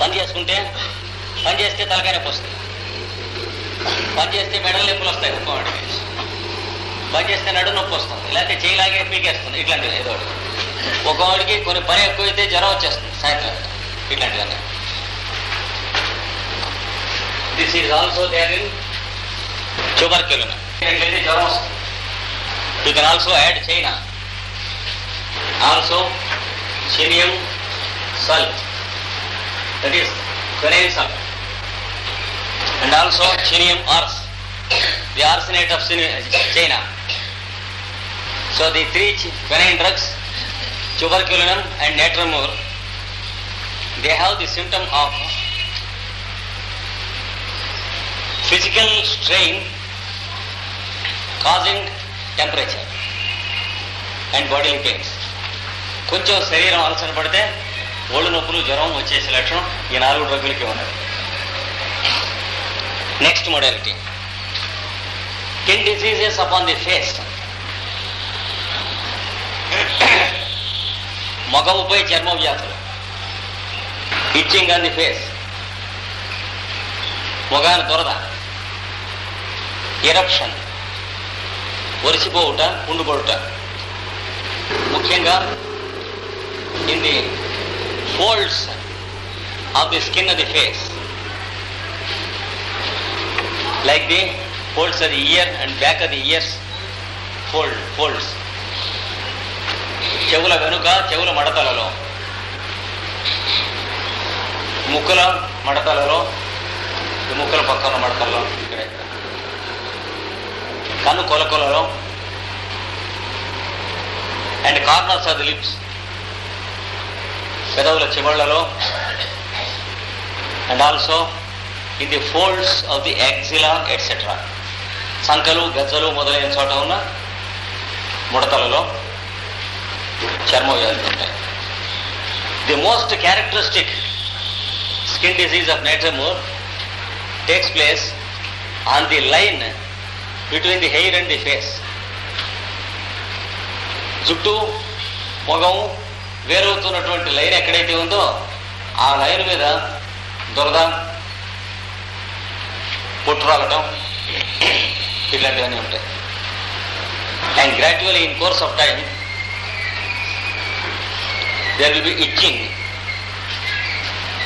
పని చేసుకుంటే పని చేస్తే తలకాయ నొప్పి వస్తుంది. పని చేస్తే మెడల నొప్పులు వస్తాయి ఒక్కొక్కడికి పని చేస్తే నడు నొప్పి వస్తుంది లేకపోతే చేయలాగే పీకేస్తుంది ఇట్లాంటివి ఏదో ఒకటి. ఒక్కొక్కడికి కొన్ని పని ఎక్కువైతే జ్వరం వచ్చేస్తుంది సాయంత్రం. ఇట్లాంటివన్నీ. This is also there in tuberculin ఇక్కడికి జ్వరం వస్తుంది. You can also add China also శనియం sulph that is phenyl and also chinium ars the arsenate of China so the three ch- drugs tuberculin and natramur they have the symptom of physical strain causing temperature and bodily pains కొంచెం శరీరం అలసట పడితే ఒళ్ళు నొప్పులు జ్వరం వచ్చేసే లక్షణం ఈ నాలుగు డ్రగ్గులకి ఉన్నది. Next modality skin diseases upon the face మగవుపై చర్మ వ్యాధులు ఇచ్చింగ్ ఆన్ ది ఫేస్ మొగాని దొరద. ఎరప్షన్ ఒరిసిపోవుట ఉండిపోవుట. ముఖ్యంగా in the folds of the skin of the face, like the folds of the ear and back of the ears, fold, folds. చెవుల వెనుక చెవుల మడతలలో ముక్కుల మడతలలో ముక్కుల పక్కన మడతలలో ఇక్కడ ఇక్కడ. కన్ను కొలకొలలో and corners of the lips పెదవుల చివళ్ళలో and also in the folds of the axilla etcetera సంకలు గజ్జలు మొదలైన చోట ఉన్న ముడతలలో చర్మ వ్యాధులు ఉంటాయి. The most characteristic skin disease of natrum mur takes place on the line between the hair and the face చుట్టూ మొగం వేరవుతున్నటువంటి లైన్ ఎక్కడైతే ఉందో ఆ లైన్ మీద దురద పుట్టురాలటం ఇట్లాంటివన్నీ ఉంటాయి. And gradually in course of time there will be itching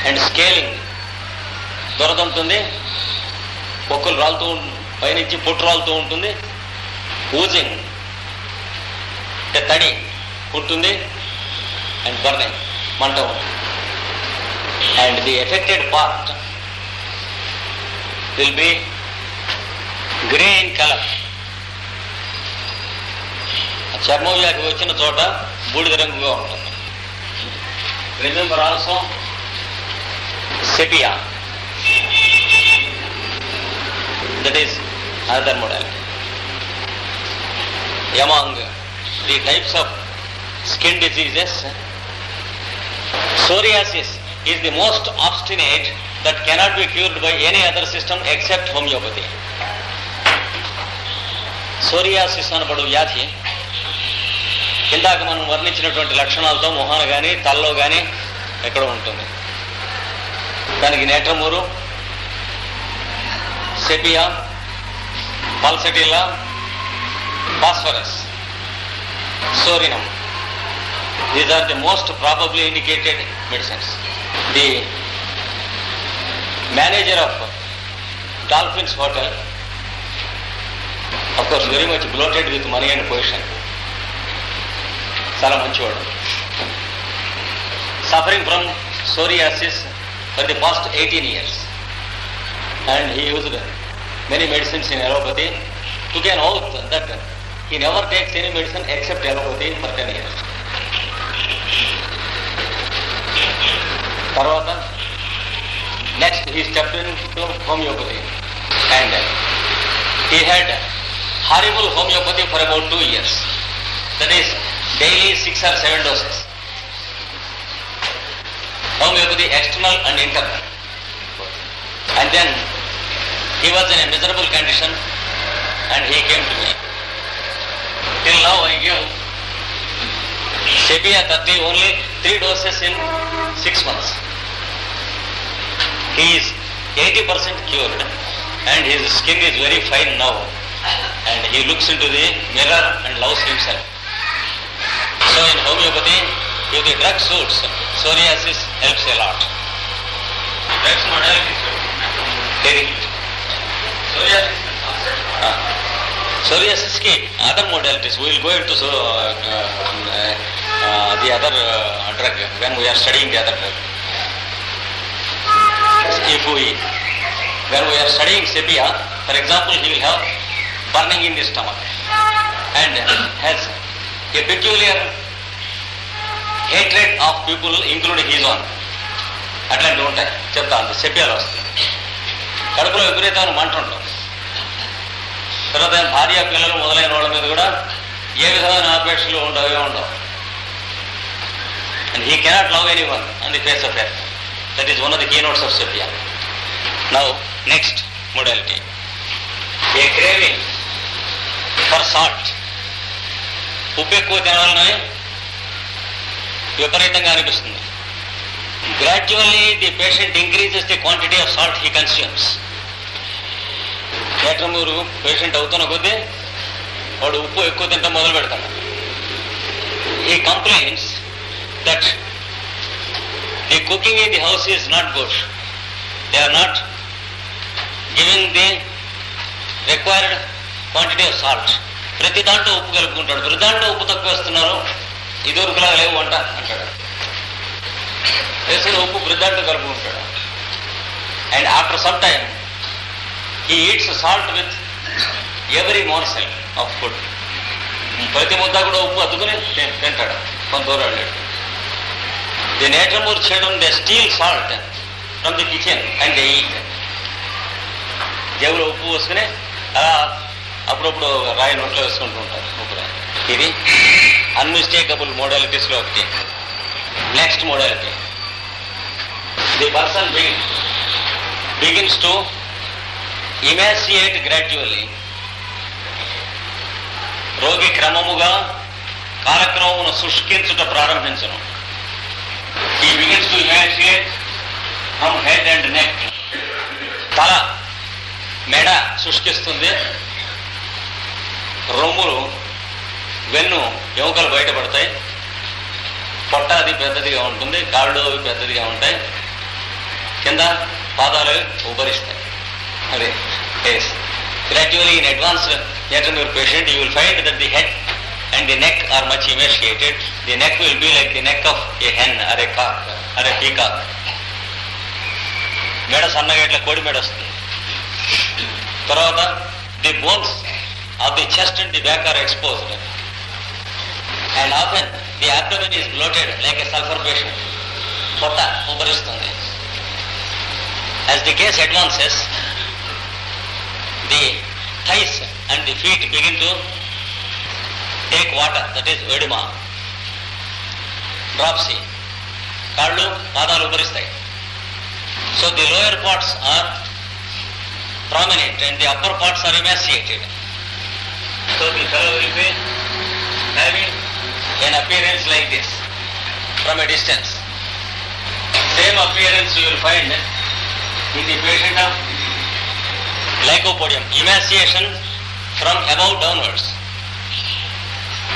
and scaling దురద ఉంటుంది పొక్కులు రాలుతూ పైనుంచి పుట్టు రాలుతూ ఉంటుంది ఊజింగ్ అంటే తడి ఉంటుంది అండ్ బర్నింగ్ మంట ఉంటుంది and the affected part will be grey in colour చర్మం వ్యాధి వచ్చిన చోట బూడిద రంగుగా ఉంటుంది remember also sepia that is another modality among the types of skin diseases, psoriasis is the most obstinate that cannot be cured by any other system except homeopathy psoriasis అనబడు వ్యాధి. ఇందాక మనం వర్ణించినటువంటి లక్షణాలతో మొహాలు కానీ తలలో కానీ ఎక్కడ ఉంటుంది. దానికి natrum mur sepia pulsatilla phosphorus psorinum. These are the most probably indicated medicines. The manager of Dolphins Hotel, of course, very much bloated with money and position. చాలా మంచివాడు suffering from psoriasis for the past eighteen years and he used many medicines in allopathy took an oath that he never takes any medicine except allopathy for 10 years. తర్వాత next he stepped into homeopathy and he had horrible homeopathy for about two years. That is daily six or seven doses. Homeopathy external and internal. And then he was in a miserable condition and he came to me. Till now I give Sepia 30 only three doses in six months. he is 80% cured and his skin is very fine now and he looks into the mirror and loves himself. So in homeopathy, if the drug suits, psoriasis helps a lot. Drugs modality Very Psoriasis. Ah. Psoriasis other modalities. We will go into so, uh, uh, uh, the other uh, drug when we are studying the other drug. If we, when we are studying sepia, for example, he will have burning in the stomach and has a peculiar hatred of people including his own. అట్లాంటివి ఉంటాయి చెప్తాను సెపియాలు వస్తాయి కడుపులో విపరీతమైన మంట ఉంటాం తర్వాత భార్య పిల్లలు మొదలైన వాళ్ళ మీద కూడా ఏ విధమైన ఆపేక్షలు ఉండవే ఉండవు and he cannot love anyone and the face of earth that is one of the key notes of sepia now next modality a craving for salt ఉప్పు ఎక్కువ తినాలని విపరీతంగా అనిపిస్తుంది. Gradually the patient increases the quantity of salt he consumes natrum mur patient అవుతున్న కొద్దీ వాడు ఉప్పు ఎక్కువ తింటాం మొదలు పెడతాడు ఈ complaints that the cooking in the house is not good they are not giving the required quantity of salt ప్రతి దాంట్లో ఉప్పు కలుపుకుంటాడు. ప్రతి దాంట్లో ఉప్పు తక్కువ వేస్తున్నారు? ఇదివరకులా లేవు వంట అంటాడు. వేసిన ఉప్పు ప్రతి దాంట్లో కలుపుకుంటాడు. And after some time he eats salt with every morsel of food ప్రతి ముద్ద కూడా ఉప్పు అద్దుకుని తింటాడు. కొంత దూరం వెళ్ళాడు. ది నేటర్మూర్ చేయడం the steal salt from the kitchen and they eat జేబులో ఉప్పు పోసుకుని అలా అప్పుడప్పుడు రాయి నోట్లో వేసుకుంటూ ఉంటారు ఉప్పు ఇది అన్మిస్టేకబుల్ మోడాలిటీస్లో ఒకటి. Next modality the person begins to emaciate gradually రోగి క్రమముగా కాలక్రమమును శుష్కించుట ప్రారంభించను. ఈ బిగిన్స్ అండ్ నెక్ తల మెడ శుష్కిస్తుంది రొమ్ములు వెన్ను ఎముకలు బయటపడతాయి పొట్ట అది పెద్దదిగా ఉంటుంది కాళ్ళు అవి పెద్దదిగా ఉంటాయి కింద పాదాలు ఉబ్బరిస్తాయి అదే as gradually in advance natrum mur patient you will find that the head and the neck are much emaciated the neck will be like the neck of a hen అరే కాక్ అరే పీకాక్ మెడ సన్నగా ఇట్లా కోడి మెడ వస్తుంది. తర్వాత the bones of the chest and the back are exposed and often the abdomen is bloated like a sulphur patient పొట్ట ఉబ్బరిస్తుంది. As the case advances the thighs and the feet begin to take water that is oedema dropsy కాళ్ళు పాదాలు ఉబ్బరిస్తాయి so the lower parts are prominent and the upper parts are emaciated. So the fellow will be having an appearance like this from a distance. Same appearance you will find in the patient of lycopodium. Emaciation from above downwards.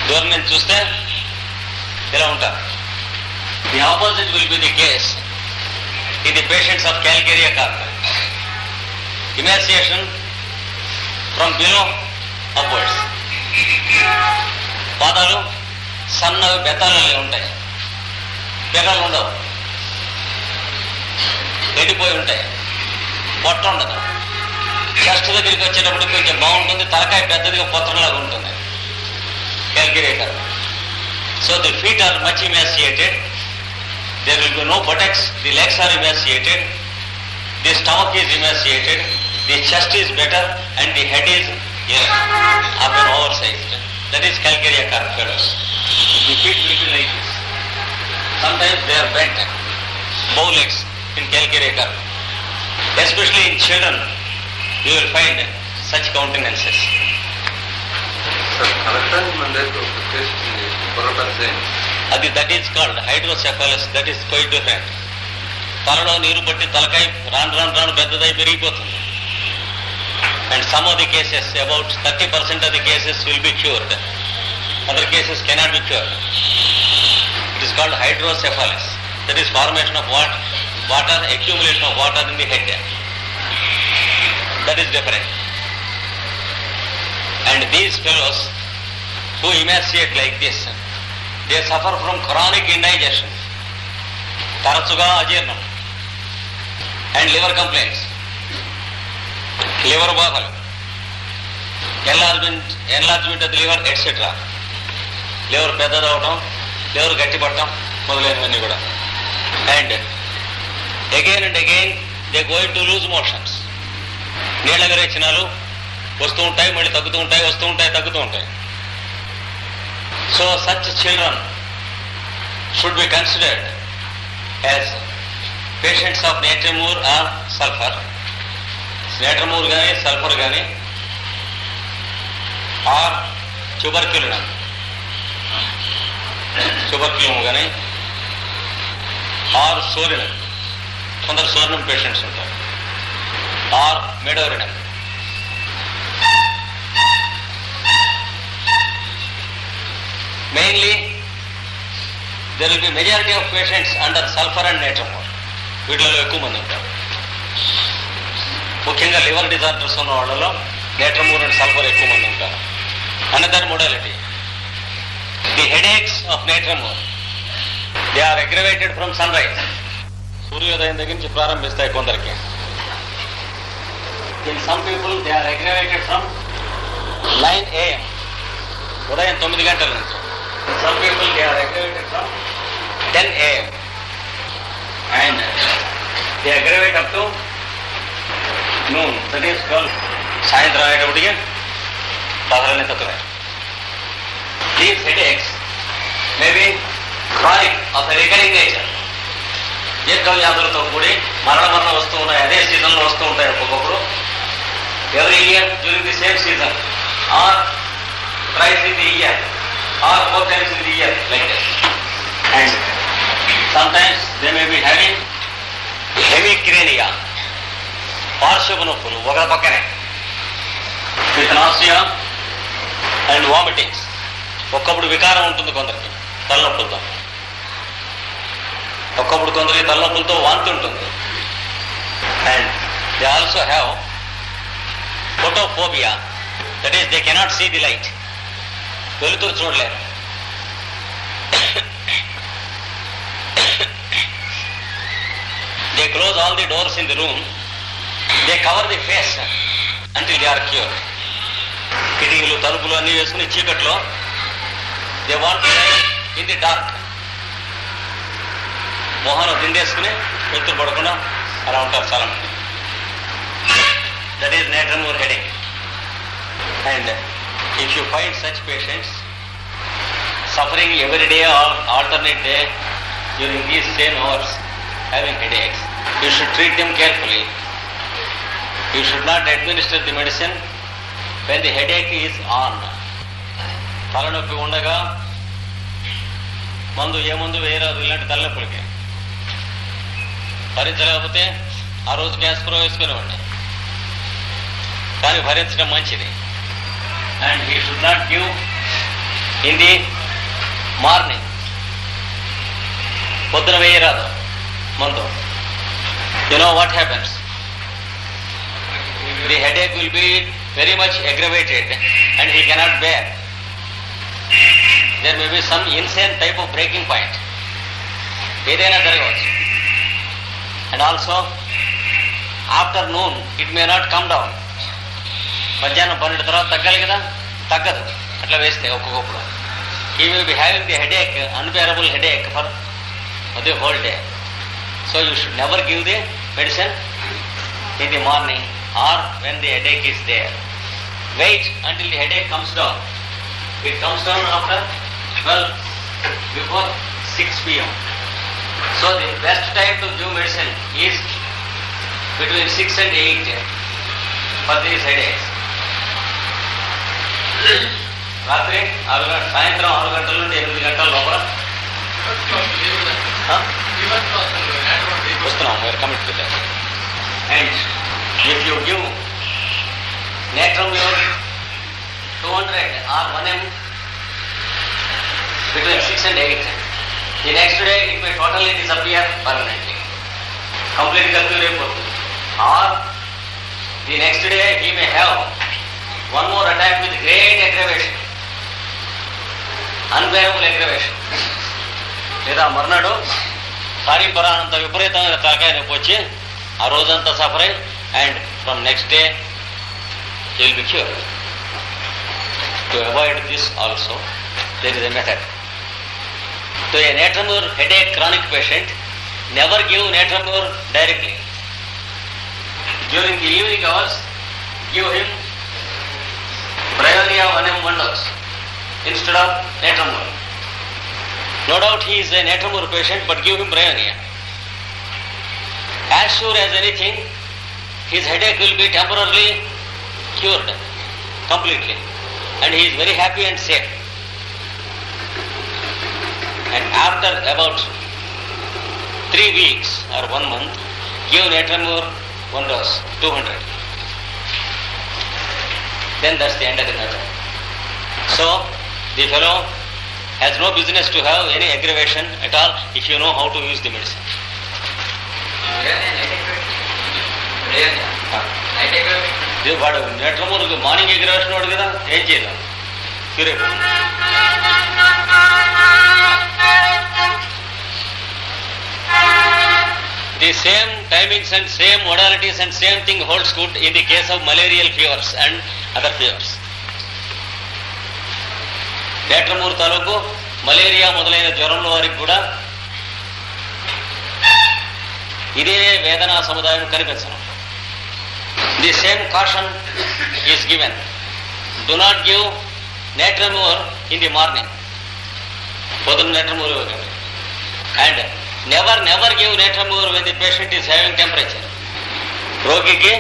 దూరం నుంచి చూస్తే ఇలా ఉంటారు the opposite will be the case ఇది patients of calcarea carbon emaciation from below upwards పాదాలు సన్నగా బెత్తాలలో ఉంటాయి. పెగలు ఉండవు. ఎండిపోయి ఉంటాయి. పొట్ట ఉండదు. చెస్ట్ దగ్గరికి వచ్చేటప్పుడు కొంచెం బాగుంటుంది. తలకాయ పెద్దదిగా పొత్రంలాగా ఉంటుంది. fulgurator. So the feet are much emaciated, there will be no buttocks, the legs are emaciated, the stomach is emaciated, the chest is better and the head is here, up and oversized. That is Calgary carpedos. The feet will be like this. Sometimes they are bent, bow legs in Calgary Especially in children, you will find such countenances. అది that is called hydrocephalus that is quite different తలలో నీరు పట్టి తలకాయ రాను రాను రాను పెద్దదై పెరిగిపోతుంది. And some of the cases about thirty percent of the cases will be cured other cases cannot be cured it is called hydrocephalus that is formation of water water accumulation of water in the head that is different and these fellows who emaciate like this, they suffer from chronic indigestion, తరచుగా అజీర్ణం and liver complaints liver బాధలు enlargement enlargement of liver etcetera liver పెద్దదవటం liver గట్టిపడటం మొదలైనవన్నీ కూడా. And again and again they going to loose motions నీళ్ళ విరేచనాలు వస్తూ ఉంటాయి మళ్ళీ తగ్గుతూ ఉంటాయి వస్తూ ఉంటాయి తగ్గుతూ ఉంటాయి. So such children should be considered as patients of natrum mur or sulphur natrum mur కానీ సల్ఫర్ కానీ ఆర్ ట్యూబర్క్యులినం చుబర్క్యులము కానీ ఆర్ సోరినం కొందరు సోరినం పేషెంట్స్ ఉంటారు. Or medorrhinum mainly there will be majority of patients under sulphur and natramol వీటిలో ఎక్కువ మంది ఉంటారు. ముఖ్యంగా లివర్ డిజార్డర్స్ ఉన్న వాళ్ళలో నేట్రమూర్ అండ్ సల్ఫర్ ఎక్కువ మంది ఉంటారు. Another modality the headaches of natrum mur they are aggravated from sunrise సూర్యోదయం దగ్గర నుంచి ప్రారంభిస్తాయి కొందరికి. In some people they are aggravated from nine AM ఉదయం తొమ్మిది గంటల నుంచి some people they are aggravated from ten AM and they aggravate up to noon that is twelve సాయంత్రం అయ్యేటప్పటికి పదహారు తక్కువే these headaches maybe chronic of recurring nature దీర్ఘ వ్యాధులతో కూడి మరణ మరణ వస్తూ ఉన్నాయి అదే సీజన్లో వస్తూ ఉంటాయి ఒక్కొక్కప్పుడు every year during the same season or thrice in the year or four times in the year like that. And sometimes they may be having హెమిక్రేనియా పార్శ్వపు నొప్పులు ఒక పక్కనే. విత్ నాసియా అండ్ వామిటింగ్స్ ఒక్కప్పుడు వికారం ఉంటుంది కొందరికి తలనొప్పులతో. ఒక్కప్పుడు కొందరికి తలనొప్పులతో వాంతి ఉంటుంది. And they also have photophobia that is they cannot see the light వెలుతురు చూడలేరు. They close all the doors in the room they cover the face until they are cure కిటికీలు తలుపులు అన్ని వేసుకుని చీకట్లో they want in the dark మొహం దిండేసుకుని వెలుతురు పడకుండా అలా ఉంటారు చాలా మంది that is Natramur headache. And if you find such patients suffering every day or alternate day during these same hours having headaches, you should treat them carefully. You should not administer the medicine when the headache is on. తలనొప్పి ఉండగా మందు ఏ మందు వేయరాదు ఇలాంటి తలనొప్పులకి. భరించలేకపోతే ఆ రోజు గ్యాస్ప్రో వేసుకునేవాడిని. కానీ భరించడం మంచిది. And he should not give in the morning పొద్దున వేయరాదు మందు. You know what happens the headache will be very much aggravated and he cannot bear there may be some insane type of breaking point ఏదైనా జరగవచ్చు. And also afternoon it may not come down మధ్యాహ్నం పన్నెండు తర్వాత తగ్గాలి కదా? తగ్గదు. అట్లా వేస్తే ఒక్కొక్కప్పుడు he will be having the headache unbearable headache for the whole day so you should never give the medicine in the morning or when the headache is there wait until the headache comes down it comes down after twelve before six PM so the best time to give medicine is between six and eight for these headaches రాత్రి ఆరు గంటల సాయంత్రం ఆరు గంటల నుండి ఎనిమిది గంటల లోపల. వస్తున్నాం where commit to that and if you give natrum your two hundred or one M between 6 and 8. The next day it may totally disappear permanently. Completely calculable. Or the next day he may have one more attack with great aggravation. Unbearable aggravation. లేదా మర్నాడు పారింపరానంత విపరీతమైన తలకాయ నొప్పి వచ్చి ఆ రోజంతా suffer అయి and from next day will be cure to avoid this also there is a method To a Natramur headache chronic patient, never give Natramur directly. During the evening hours, give him Bryonia 1M one dose instead of Natramur. No doubt he is a Natramur patient, but give him Bryonia. As sure as anything, his headache will be temporarily cured completely, and he is very happy and safe. and after about three weeks or one month, give Natramur one dose, 200. Then that's the end of the matter. So, the fellow has no business to have any aggravation at all if you know how to use the medicine. వాడు నెట్రమూరుకు morning aggravation వాడు కదా ఏం చేయదు cure అయిపోతుంది The same timings and same modalities and same thing holds good in the case of malarial fevers and other fevers. తాలూకు malaria మొదలైన జ్వరంలో వారికి కూడా ఇదే వేదనా సముదాయం కనిపించడం the same caution is given do not give natrum mur in the morning పొద్దున్న natrum mur and never never give natrum mur when the patient is having temperature రోగికి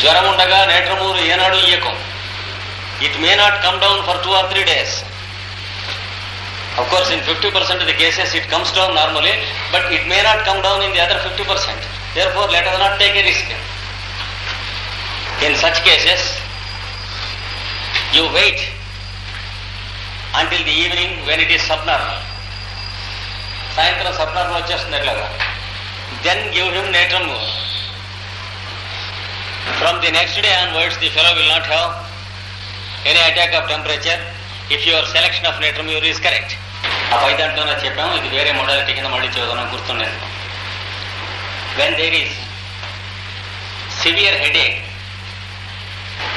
జ్వరం ఉండగా నేట్రమూరు ఏనాడు ఇయ్యకం it may not come down for two or three days Of course, in 50% of the cases it comes down normally, but it may not come down in the other 50%. Therefore, let us not take a risk. In such cases, you wait until the evening when it is subnormal. సాయంత్రం subnormal వచ్చేస్తుంది ఎట్లాగా then give him natrum from the next day onwards the fellow will not have any attack of temperature if your selection of natrum mur is correct ఆ పై దాంట్లోనే చెప్పాము ఇది వేరే modality కింద మళ్ళీ చదువుదాం గుర్తుండేది. When there is severe headache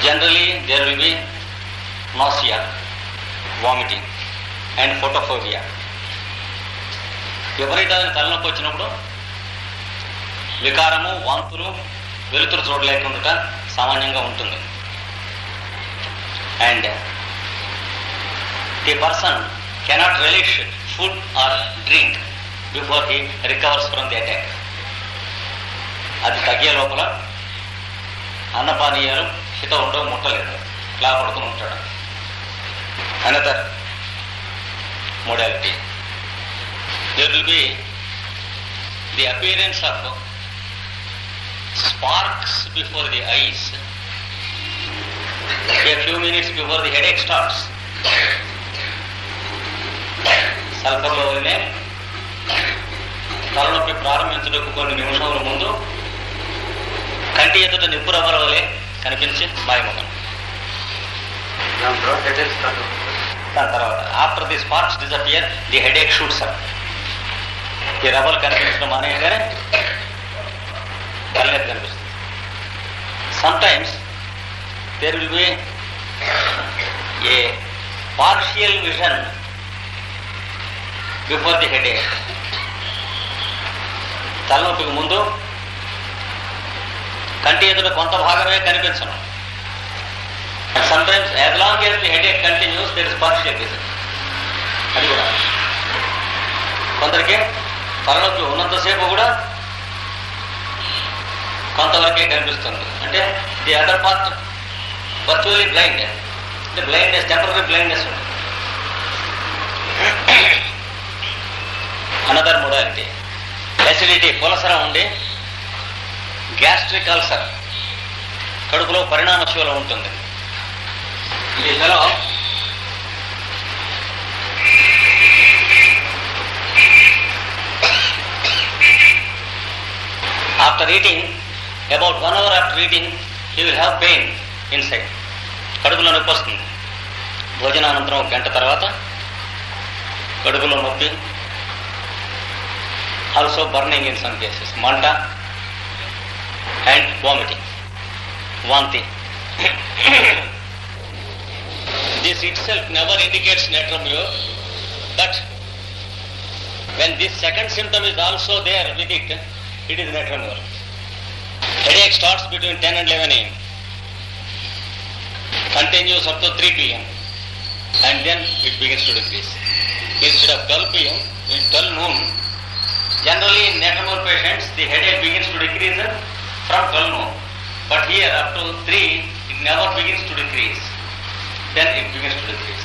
generally there will be nausea vomiting and photophobia విపరీతమైన తలనొప్పి వచ్చినప్పుడు వికారము వాంతులు వెలుతురు చూడలేకుండా సామాన్యంగా ఉంటుంది. And the person cannot relish food or drink before he recovers from the attack అది తగ్గే లోపల అన్నపానీయాలు హిత ఉండవు ముట్టలేదు. ఇలా పడుకుని ఉంటాడు. Another modality there will be the appearance of sparks before the eyes a few minutes before the headache starts. వదిలే తలనొప్పి ప్రారంభించడానికి కొన్ని నిమిషముల ముందు కంటి ఎదుట నిప్పు రవ్వల వలె కనిపించి మాయమగం దాని తర్వాత after the sparks disappear the headache shoots up ఈ రవ్వలు కనిపించడం మానేయగానే తలనొప్పి కనిపిస్తుంది. Sometimes there will be a partial vision before the headache తలనొప్పికి ముందు కంటి ఎదుట కొంత భాగమే కనిపించను. Sometimes as long as the headache continues there is partial vision అది కూడా. కొందరికి తలనొప్పి ఉన్నంతసేపు కూడా కొంతవరకే కనిపిస్తుంది. అంటే the other part virtually blind అంటే బ్లైండ్నెస్ టెంపరీ బ్లైండ్నెస్ ఉంటుంది అనదర్ మొడాలిటీ ఫెసిలిటీ పులసరం ఉండి గ్యాస్ట్రిక్ అల్సర్ కడుపులో పరిణామశీలం ఉంటుంది. ఈ fellow after eating about one hour after eating you will have pain inside. కడుపులో నొప్పి వస్తుంది. భోజనానంతరం ఒక గంట తర్వాత కడుపులో నొప్పి also burning in some cases మంట అండ్ వామిటింగ్ వాంతి. This itself never indicates natrum mur but when this second symptom is also there with it, it is netromure. Headache starts between 10 and 11 am, continues up to 3 pm, and then it begins to decrease. Instead of 12 pm, in 12 noon, generally in netromure patients, the headache begins to decrease from 12 noon. But here up to 3, it never begins to decrease. Then it begins to decrease.